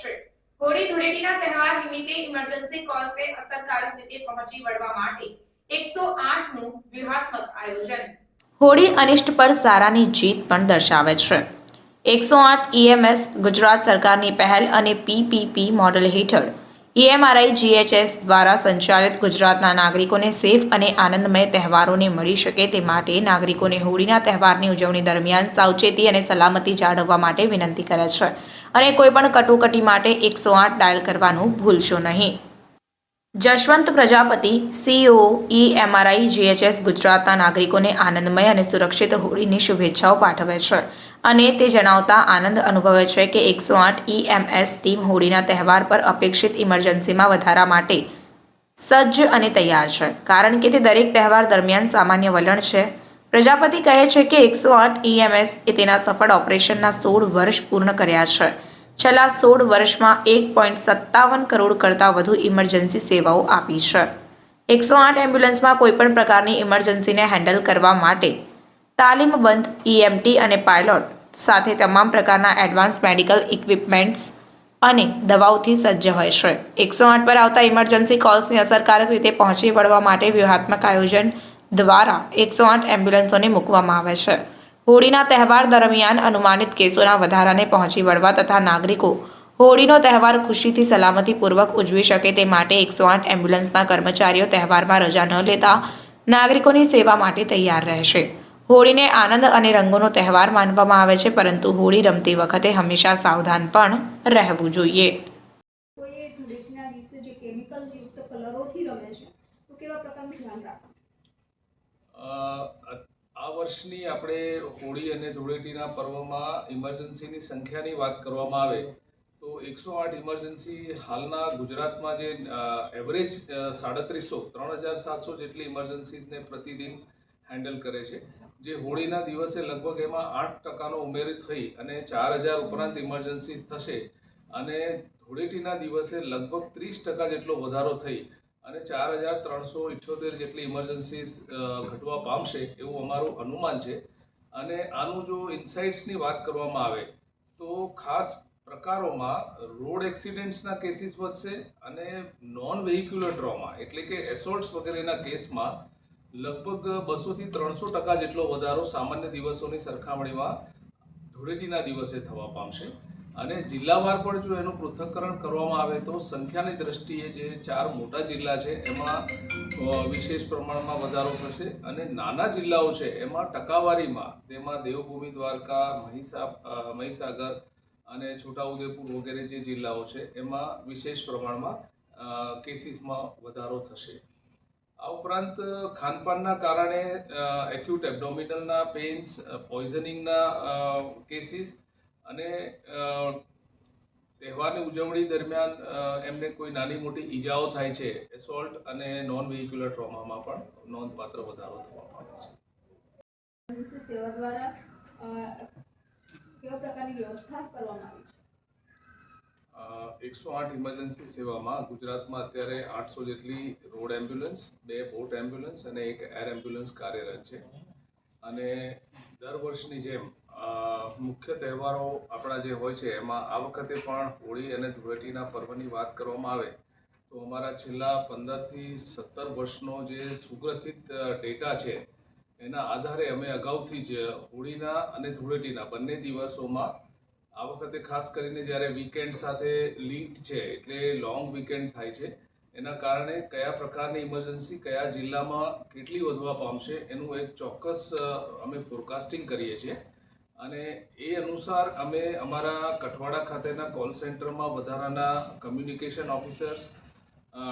છે. હોળી ધૂળેટીના તહેવાર નિમિત્તે ઇમરજન્સી કોલ્સને અસરકારક રીતે પહોંચી વળવા માટે 108 નું વ્યૂહાત્મક આયોજન. હોળી અનિષ્ટ પર સારાની જીત પણ દર્શાવે છે. એકસો આઠ ઈએમએસ ગુજરાત સરકારની પહેલ અને પીપીપી મોડેલ હેઠળ ઈએમઆરઆઈ જીએચએસ દ્વારા સંચાલિત ગુજરાતના નાગરિકોને સેફ અને આનંદમય તહેવારોને મળી શકે તે માટે નાગરિકોને હોળીના તહેવારની ઉજવણી દરમિયાન સાવચેતી અને સલામતી જાળવવા માટે વિનંતી કરે છે. અને કોઈપણ કટોકટી માટે એકસો આઠ ડાયલ કરવાનું ભૂલશો નહીં. Jashwant Prajapati CEO EMRI GHS ગુજરાતના નાગરિકોને આનંદમય અને સુરક્ષિત હોળીની શુભેચ્છાઓ પાઠવે છે અને તે જણાવતા આનંદ અનુભવે છે કે એકસો આઠ ઈએમએસ ટીમ હોળીના તહેવાર પર અપેક્ષિત ઇમરજન્સીમાં વધારા માટે સજ્જ અને તૈયાર છે. કારણ કે તે દરેક તહેવાર દરમિયાન સામાન્ય વલણ છે. પ્રજાપતિ કહે છે કે એકસો આઠ ઈએમએસ એ તેના સફળ ઓપરેશનના સોળ વર્ષ પૂર્ણ કર્યા છે. છેલ્લા સોળ વર્ષમાં એક પોઈન્ટ સત્તાવન કરોડ કરતાં વધુ ઇમરજન્સી સેવાઓ આપી છે. એકસો આઠ એમ્બ્યુલન્સમાં કોઈપણ પ્રકારની ઇમરજન્સીને હેન્ડલ કરવા માટે તાલીમબંધ ઈએમટી અને પાયલોટ સાથે તમામ પ્રકારના એડવાન્સ મેડિકલ ઇક્વિપમેન્ટ્સ અને દવાઓથી સજ્જ હોય છે. એકસો આઠ પર આવતા ઇમરજન્સી કોલ્સની અસરકારક રીતે પહોંચી વળવા માટે વ્યૂહાત્મક આયોજન દ્વારા એકસો આઠ એમ્બ્યુલન્સોને મૂકવામાં આવે છે. હોળીના તહેવાર દરમિયાન અનુમાનિત કેસોના વધારાને પહોંચી વળવા તથા નાગરિકો હોળીનો તહેવાર ખુશીથી સલામતીપૂર્વક ઉજવી શકે તે માટે એકસો આઠ એમ્બ્યુલન્સના કર્મચારીઓ તહેવારમાં રજા ન લેતા નાગરિકોની સેવા માટે તૈયાર રહેશે. હોળીને આનંદ અને રંગોનો તહેવાર માનવામાં આવે છે પરંતુ હોળી રમતી વખતે હંમેશા સાવધાન પણ રહેવું જોઈએ. આ વર્ષની આપણે હોળી અને ધૂળેટીના પર્વમાં ઇમરજન્સીની સંખ્યાની વાત કરવામાં આવે તો એકસો આઠ ઇમરજન્સી હાલના ગુજરાતમાં જે એવરેજ સાડત્રીસો, ત્રણ હજાર સાતસો જેટલી ઇમરજન્સીસને પ્રતિદિન હેન્ડલ કરે છે. જે હોળીના દિવસે લગભગ એમાં આઠ ટકાનો ઉમેર થઈ અને ચાર હજાર ઉપરાંત ઇમરજન્સીસ થશે અને ધૂળેટીના દિવસે લગભગ ત્રીસ ટકા જેટલો વધારો થઈ અને ચાર હજાર ત્રણસો ઇઠ્યોતેર જેટલી ઇમરજન્સીસ ઘટવા પામશે એવું અમારું અનુમાન છે. અને આનું જો ઇન્સાઇટ્સની વાત કરવામાં આવે તો ખાસ પ્રકારોમાં રોડ એક્સિડન્ટ્સના કેસીસ વધશે અને નોન વેહિક્યુલર ટ્રોમા એટલે કે એસોલ્ટ્સ વગેરેના કેસમાં લગભગ બસોથી ત્રણસો ટકા જેટલો વધારો સામાન્ય દિવસોની સરખામણીમાં ધૂળેટીના દિવસે થવા પામશે. અને જિલ્લાવાર પણ જો એનું પૃથ્થકરણ કરવામાં આવે તો સંખ્યાની દ્રષ્ટિએ જે ચાર મોટા જિલ્લા છે, એમાં વિશેષ પ્રમાણમાં વધારો થશે અને નાના જિલ્લાઓ છે, એમાં ટકાવારીમાં, તેમાં દેવભૂમિ, દ્વારકા, મહીસા મહીસાગર અને છોટાઉદેપુર વગેરે જે જિલ્લાઓ છે, એમાં વિશેષ પ્રમાણમાં કેસીસમાં વધારો થશે. આ ઉપરાંત, ખાનપાનના કારણે એક્યુટ એબડોમિનલના પેઇન્સ પોઈઝનિંગના કેસીસ અને તહેવારની ઉજવણી દરમિયાન એમને કોઈ નાની મોટી ઈજાઓ થાય છે એસોલ્ટ અને નોન વેહિક્યુલર ટ્રોમામાં પણ નોંધપાત્ર વધારો થવા પામે છે. સેવા દ્વારા અ, કેવા પ્રકારની વ્યવસ્થા કરવામાં આવી છે? એકસો આઠ ઇમરજન્સી સેવામાં ગુજરાતમાં અત્યારે આઠસો જેટલી રોડ એમ્બ્યુલન્સ બે બોટ એમ્બ્યુલન્સ અને એક એર એમ્બ્યુલન્સ કાર્યરત છે. અને દર વર્ષની જેમ મુખ્ય તહેવારો આપણા જે હોય છે, એમાં આ વખતે પણ હોળી અને ધૂળેટીના પર્વની વાત કરવામાં આવે, તો અમારા છેલ્લા પંદરથી સત્તર વર્ષનો જે સુગ્રથિત ડેટા છે, એના આધારે અમે અગાઉથી જ હોળીના અને ધૂળેટીના બંને દિવસોમાં આ વખતે ખાસ કરીને જ્યારે વીકેન્ડ સાથે લિંક છે, એટલે લોંગ વીકેન્ડ થાય છે એના કારણે કયા પ્રકારની ઇમરજન્સી કયા જિલ્લામાં કેટલી વધવા પામશે, એનું એક ચોક્કસ અમે ફોરકાસ્ટિંગ કરીએ છીએ. અને એ અનુસાર અમે અમારા કઠવાડા ખાતેના કોલ સેન્ટરમાં વધારાના કમ્યુનિકેશન ઓફિસર્સ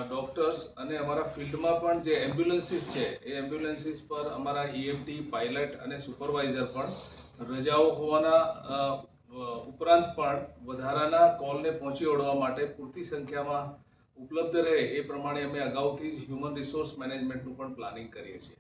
ડોક્ટર્સ અને અમારા ફિલ્ડમાં પણ જે એમ્બ્યુલન્સીસ છે, એ એમ્બ્યુલન્સીસ પર અમારા ઈએમટી પાયલટ અને સુપરવાઇઝર પણ રજાઓ હોવાના ઉપરાંત પણ વધારાના કોલને પહોંચી વળવા માટે પૂરતી સંખ્યામાં ઉપલબ્ધ રહે એ પ્રમાણે અમે અગાઉથી જ હ્યુમન રિસોર્સ મેનેજમેન્ટનું પણ પ્લાનિંગ કરીએ છીએ.